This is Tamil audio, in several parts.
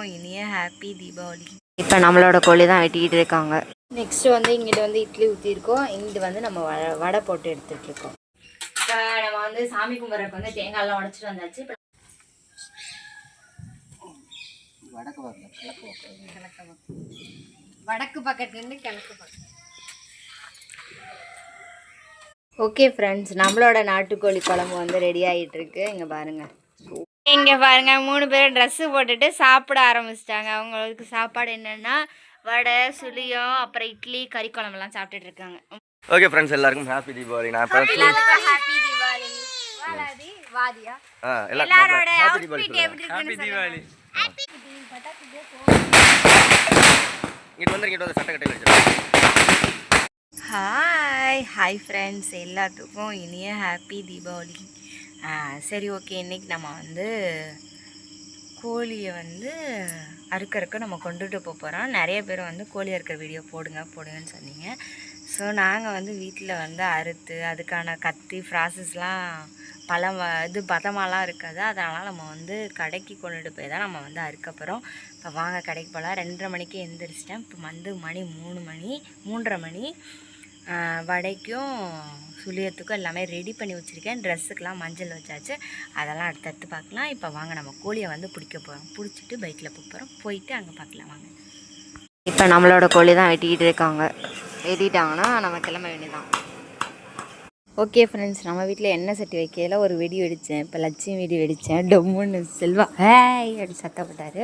இனிய ஹாப்பி தீபாவளி. இப்போ நம்மளோட கோழி தான் வெட்டிக்கிட்டு இருக்காங்க. நெக்ஸ்ட் வந்து இங்கிட்ட வந்து இட்லி ஊற்றிருக்கோம் இங்கிட்டு வந்து நம்ம வடை வடை போட்டு எடுத்துட்டு இருக்கோம். இப்போ நம்ம வந்து சாமி கும்பிட்றதுக்கு வந்து தேங்காய்லாம் உடச்சிட்டு வந்தாச்சு. இப்போ வடக்கு பக்கத்துலேருந்து கிழக்கு பக்கம் ஓகே ஃப்ரெண்ட்ஸ் நம்மளோட நாட்டுக்கோழி குழம்பு வந்து ரெடி ஆகிட்டு இருக்கு. இங்கே பாருங்க. இங்கே பாருங்க மூணு பேரும் ட்ரெஸ்ஸு போட்டுட்டு சாப்பிட ஆரம்பிச்சிட்டாங்க. அவங்களுக்கு சாப்பாடு என்னன்னா வடை சுளியம் அப்புறம் இட்லி கறி குழம்புலாம் சாப்பிட்டுட்டு இருக்காங்க. ஓகே ஃப்ரெண்ட்ஸ் எல்லாருக்கும் ஹாப்பி தீபாவளி. நான் ஹாப்பி தீபாவளி. வாலாதி வாதியா? ஆ எல்லாம் எல்லாரோட ஹாப்பி தீபாவளி அவுட்ஃபிட் எப்படி இருக்குன்னு தீபாவளி. இங்கிட்டு வந்து இங்கிட்டு வந்து சட்டை கட்டையில் வச்சிருக்கேன் ஹாய் ஹாய் ஃப்ரெண்ட்ஸ் எல்லாத்துக்கும் இனிய ஹாப்பி தீபாவளி. சரி ஓகே. இன்றைக்கி நம்ம வந்து கோழியை வந்து அறுக்கறக்கு நம்ம கொண்டுட்டு போக போகிறோம் நிறைய பேர் வந்து கோழி அறுக்கிற வீடியோ போடுங்க போடுங்கன்னு சொன்னீங்க. ஸோ நாங்கள் வந்து வீட்டில் வந்து அறுத்து அதுக்கான கத்தி ப்ராசஸ்லாம் பல வ- இது பதமாலாம் இருக்காது. அதனால் நம்ம வந்து கடைக்கு கொண்டுட்டு போய் தான் நம்ம வந்து அறுக்க போகிறோம் இப்போ வாங்க கடைக்கு போகலாம் ரெண்டரை மணிக்கு எழுந்திரிச்சிட்டேன் இப்போ வந்து மணி மூணு மணி மூன்றரை மணி. வடைக்கும் சுளியத்துக்கும் எல்லாமே ரெடி பண்ணி வச்சுருக்கேன். ட்ரெஸ்ஸுக்கெலாம் மஞ்சள் வச்சாச்சு. அதெல்லாம் அடுத்தடுத்து பார்க்கலாம். இப்போ வாங்க நம்ம கோழியை வந்து பிடிக்க போகிறோம் பிடிச்சிட்டு பைக்கில் போக போகிறோம் போயிட்டு அங்கே பார்க்கலாம் வாங்க. இப்போ நம்மளோட கோழி தான் வெட்டிக்கிட்டு இருக்காங்க. வெட்டிட்டாங்கன்னா நம்ம கிளம்ப வேண்டியதான் ஓகே ஃப்ரெண்ட்ஸ் நம்ம வீட்டில் எண்ணெய் சட்டி வைக்கையில் ஒரு வெடி வெடித்தேன் இப்போ லட்சுமி வெடி வெடித்தேன் டொம்முன்னு செல்வா. ஹேய் அப்படி சத்தப்பட்டார்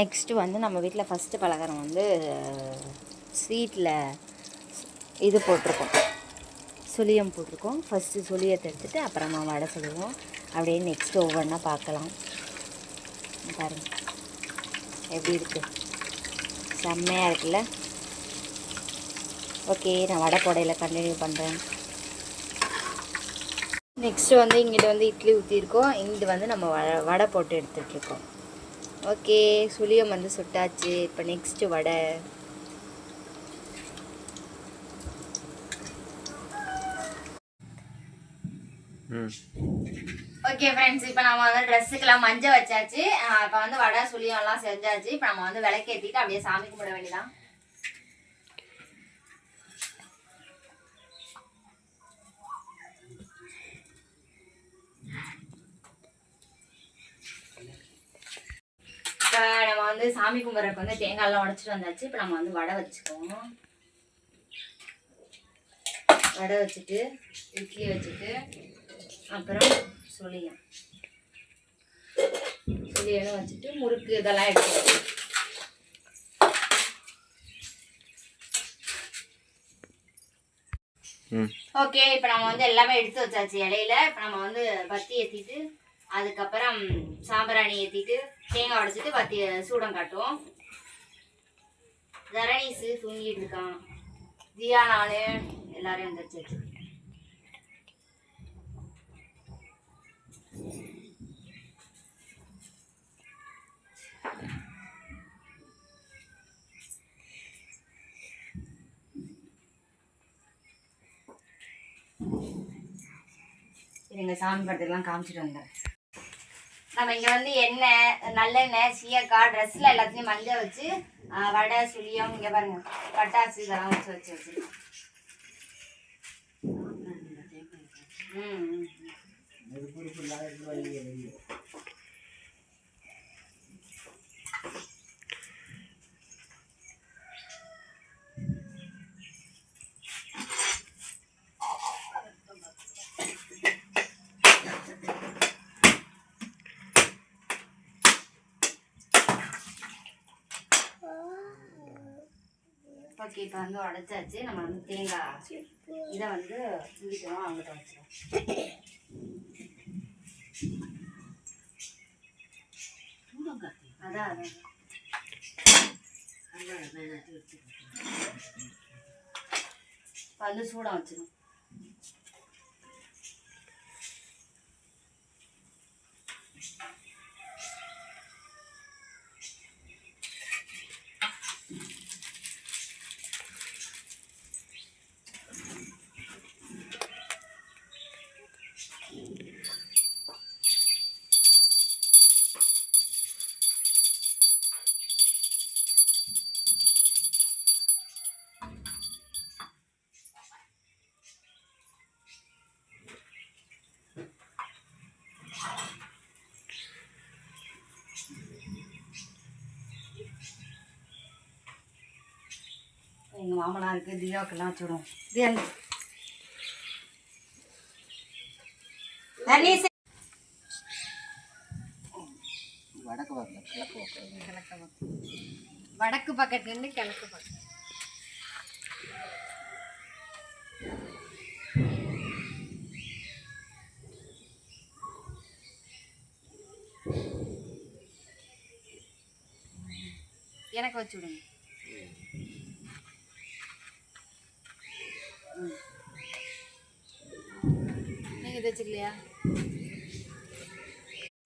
நெக்ஸ்ட்டு வந்து நம்ம வீட்டில் ஃபஸ்ட்டு பலகாரம் வந்து ஸ்வீட்டில் இது போட்டிருக்கோம். சுளியம் போட்டிருக்கோம். ஃபஸ்ட்டு சுளியத்தை எடுத்துகிட்டு அப்புறமா வடை சுடுவோம். அப்படியே நெக்ஸ்ட்டு ஒவ்வொன்றா பார்க்கலாம். பாருங்க. எப்படி இருக்குது செம்மையாக இருக்குல்ல? ஓகே நான் வடை போடையில் கண்டினியூ பண்ணுறேன் நெக்ஸ்ட்டு வந்து இங்கிட்ட வந்து இட்லி ஊற்றிருக்கோம் இங்கிட்டு வந்து நம்ம வடை வடை போட்டு எடுத்துகிட்ருக்கோம் ஓகே சுளியம் வந்து சுட்டாச்சு. இப்போ நெக்ஸ்ட்டு வடை. ஓகே ஃப்ரெண்ட்ஸ் இப்போ நம்ம வந்து ட்ரெஸ்ஸுக்கெல்லாம் மஞ்சள் வச்சாச்சு. இப்போ வந்து வடை சுளியம் எல்லாம் செஞ்சாச்சு. இப்போ நம்ம வந்து விளக்கேற்றிட்டு அப்படியே சாமி கும்பிட வேண்டியதான் இப்போ நம்ம வந்து சாமி கும்பிட்றதுக்கு வந்து தேங்காய்லாம் உடச்சிட்டு வந்தாச்சு. இப்போ நம்ம வந்து வடை வச்சுக்குவோம். வடை வச்சுட்டு இட்லி வச்சுட்டு அப்புறம் சுளியம் சுளியனும் வச்சுட்டு முறுக்கு இதெல்லாம் எடுத்து ஓகே இப்போ நம்ம வந்து எல்லாமே எடுத்து வச்சாச்சு இலையில. இப்போ நம்ம வந்து பத்தி ஏற்றிட்டு அதுக்கப்புறம் சாம்பிராணி ஏற்றிட்டு தேங்காய் உடைச்சிட்டு பத்தி சூடம் காட்டுவோம். தரணீஸு தூங்கிட்டு இருக்கான். தியா நானு எல்லாரும் எழுந்திரிச்சாச்சு இருங்க சாமி படத்துக்கெல்லாம் காமிச்சிட்டு வந்தேன். நம்ம இங்கே வந்து எண்ணெய் நல்லெண்ணெய் சீயக்காய் ட்ரெஸ்ஸில் எல்லாத்தையும் மஞ்சள் வச்சு வடை சுளியம் இங்கே பாருங்க பட்டாசு இதெல்லாம் வச்சு வச்சு வச்சு ம் ஓகே இப்போ வந்து உடைச்சாச்சு. நம்ம வந்து தேங்காய் இதை வந்து இங்கிட்டோம் அங்கிட்ட வச்சிடும் அதான் அதான். இப்போ சூடாக வச்சிடும் எங்கள் மாமனாருக்கு தியாவுக்கெல்லாம் வச்சுடுவோம். தியா தண்ணி வடக்கு வரல கிழக்கு பக்கம். கிழக்க பக்கம். வடக்கு பக்கத்துலேருந்து கிழக்கு பக்கம். எனக்கு வச்சு விடுங்க ம். வச்சுக்கலையா?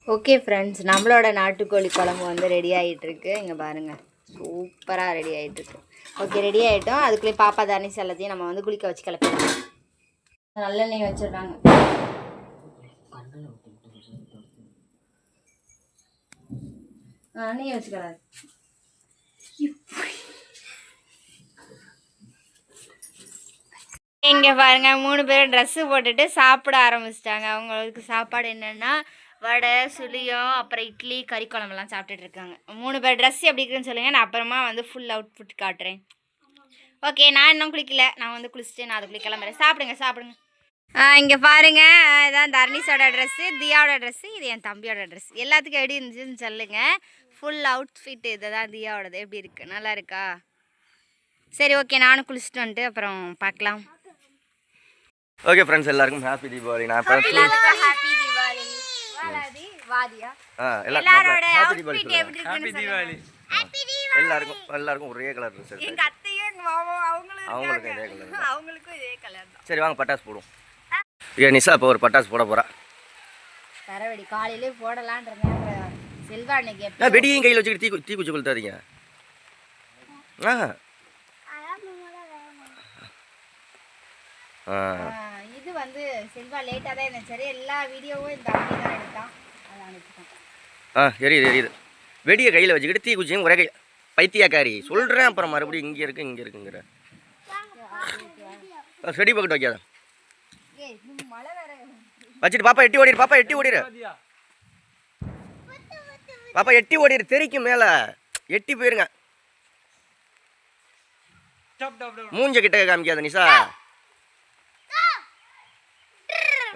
ஓகே ஃப்ரெண்ட்ஸ் நம்மளோட நாட்டுக்கோழி குழம்பு வந்து ரெடி ஆகிட்டுருக்கு இங்கே பாருங்கள் சூப்பராக ரெடி ஆகிட்டுருக்கு ஓகே ரெடி ஆகிட்டோம் அதுக்குள்ளே பாப்பா தனிஸ் எல்லாத்தையும் நம்ம வந்து குளிக்க வச்சு கிளப்பிடலாம். நல்லெண்ணெய் வச்சிடுறாங்க. ஆ வச்சுக்கலாம் இங்கே பாருங்கள் மூணு பேரும் ட்ரெஸ்ஸு போட்டுட்டு சாப்பிட ஆரம்பிச்சிட்டாங்க. அவங்களுக்கு சாப்பாடு என்னென்னா வடை சுளியம் அப்புறம் இட்லி கறி குழம்புலாம் சாப்பிட்டுட்டு இருக்காங்க. மூணு பேர் ட்ரெஸ் எப்படி இருக்குன்னு சொல்லுங்கள் நான் அப்புறமா வந்து ஃபுல் அவுட்ஃபிட் காட்டுறேன். ஓகே நான் இன்னும் குளிக்கல. நான் வந்து குளிச்சுட்டு நான் அதுக்குள்ளே கிளம்புறேன். சாப்பிடுங்க சாப்பிடுங்க. இங்கே பாருங்கள் இதான் தர்னிஸோட ட்ரெஸ்ஸு தியாவோட ட்ரெஸ்ஸு இது என் தம்பியோட ட்ரெஸ் எல்லாத்துக்கும் எப்படி இருந்துச்சுன்னு சொல்லுங்கள் ஃபுல் அவுட் ஃபீட் இதை தான் தியாவோடது. எப்படி இருக்குது நல்லா இருக்கா? சரி ஓகே நானும் குளிச்சுட்டு வந்துட்டு அப்புறம் பார்க்கலாம். ஓகே ஃப்ரெண்ட்ஸ் எல்லாருக்கும் ஹாப்பி தீபாவளி. நான் எல்லாருக்கும் எல்லாருக்கும் ஒரே கலர் ட்ரெஸ் அவங்களுக்கும். இதே கலர் அவங்களுக்கும் இதே கலர் தான். சரி வாங்க பட்டாசு போடுவோம். ஏன் நிஷா இப்போ ஒரு பட்டாசு போட போறா. தரவடி காலையிலே போடலான் இருந்தேன். அப்புறம் செல்வா அன்னைக்கு எப்போ நான் வெடியும் கையில் வச்சுக்கிட்டு தீ தீ குச்சி கொளுத்தாதீங்க. ஆ. ஆ. ஆ, இது வந்து செல்வா லேட்டாக தான் இருந்துச்சு சரி எல்லா வீடியோவும் இந்த அப்படி தான் எடுத்தான். அதை அனுப்பிட்டான் ஆ எரியுது எரியுது வெடியை கையில் வச்சுக்கிட்டு தீ குச்சியும் ஒரே கை பைத்தியக்காரி. சொல்கிறேன் அப்புறம் மறுபடியும் இங்கே இருக்கு இங்கே இருக்குங்கிற. செடி பக்கெட் வைக்காத. வச்சுட்டு பாப்பா எட்டி ஓடிடு பாப்பா எட்டி ஓடிடு. பாப்பா எட்டி ஓடிடு தெரிக்கும் மேலே. எட்டி போயிருங்க. மூஞ்ச கிட்ட காமிக்காத நிஷா.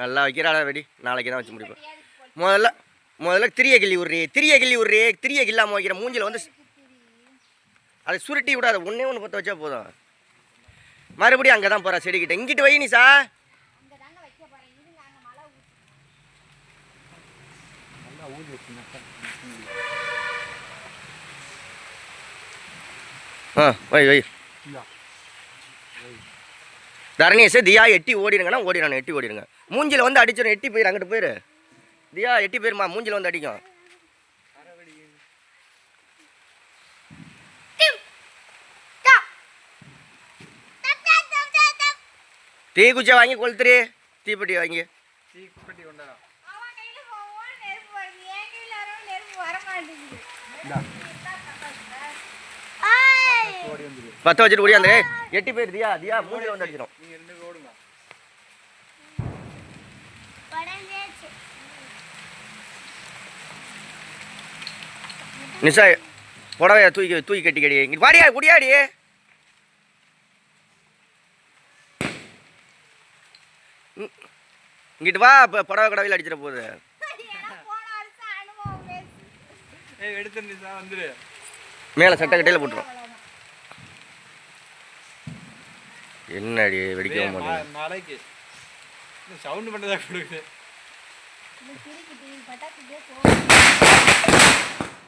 நல்லா வைக்கிறாளா வெடி. நாளைக்கு தான் வச்சு முடிப்பேன். முதல்ல முதல்ல திரிய கிள்ளி விட்றே திரிய கிள்ளி விட்றே திரிய கில்லாமல் வைக்கிற மூஞ்சில் வந்து அதை சுருட்டி விடாத ஒன்றே ஒன்று பற்ற வச்சா போதும். மறுபடியும் அங்கே தான் போகிறா செடிக்கிட்ட. இங்கிட்டு வை சா ஆ வை வை. தரணேஷ் தியா எட்டி ஓடிடுங்கன்னா ஓடிடானு எட்டி ஓடிடுங்க மூஞ்சில வந்து அடிச்சிடும் எட்டி போயிரு அங்கிட்டு போயிரு. தியா எட்டி போயிருமா மூஞ்சில வந்து அடிக்கும். தீ குச்சை வாங்கி கொளுத்துரு. தீப்பெட்டி வாங்கி. அவன் கையில பத்த வச்சுட்டு ஓடியாந்து எட்டி போயிரு தியா மூஞ்சில வந்து அடிச்சிடும் நிஷா புடவைய தூக்கி தூக்கி கட்டி கடி இங்கிட்டு வாடியா குடியாடி. இங்கிட்டு வா இப்போ புடவை கடவையில் அடிச்சிட போகுது. மேலே சட்டை கட்டையில் போட்டுரும். என்னடி வெடிக்கவும் மாட்டேங்குது. மலைக்கு சவுண்ட் பண்ணதா கொடுக்குது.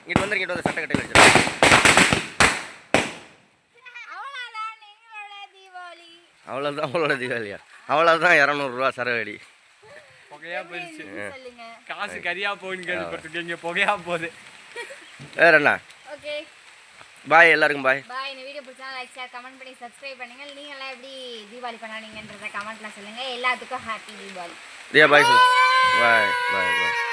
இங்கிட்டு வந்து இங்கிட்டு வந்து சட்டை கட்டையில் அடிச்சிடும் அவ்வளோதான் அவ்வளோட தீபாவளியா அவ்வளோதான் இரநூறுவா சரவடி. புகையா போயிடுச்சு சொல்லுங்க காசு கரியா போகுன்னு கேள்விப்பட்டிருக்கேன் இங்க புகையா போகுது. வேற என்ன? ஓகே பாய் எல்லாருக்கும் பாய். பாய் இந்த வீடியோ பிடிச்சா லைக் ஷேர் கமெண்ட் பண்ணி சப்ஸ்கிரைப் பண்ணுங்க. நீங்களாம் எப்படி தீபாவளி கொண்டாடுங்கன்றத கமெண்ட்ல சொல்லுங்க. எல்லாத்துக்கும் ஹாப்பி தீபாவளி. சொல்லு பாய் பாய் பாய்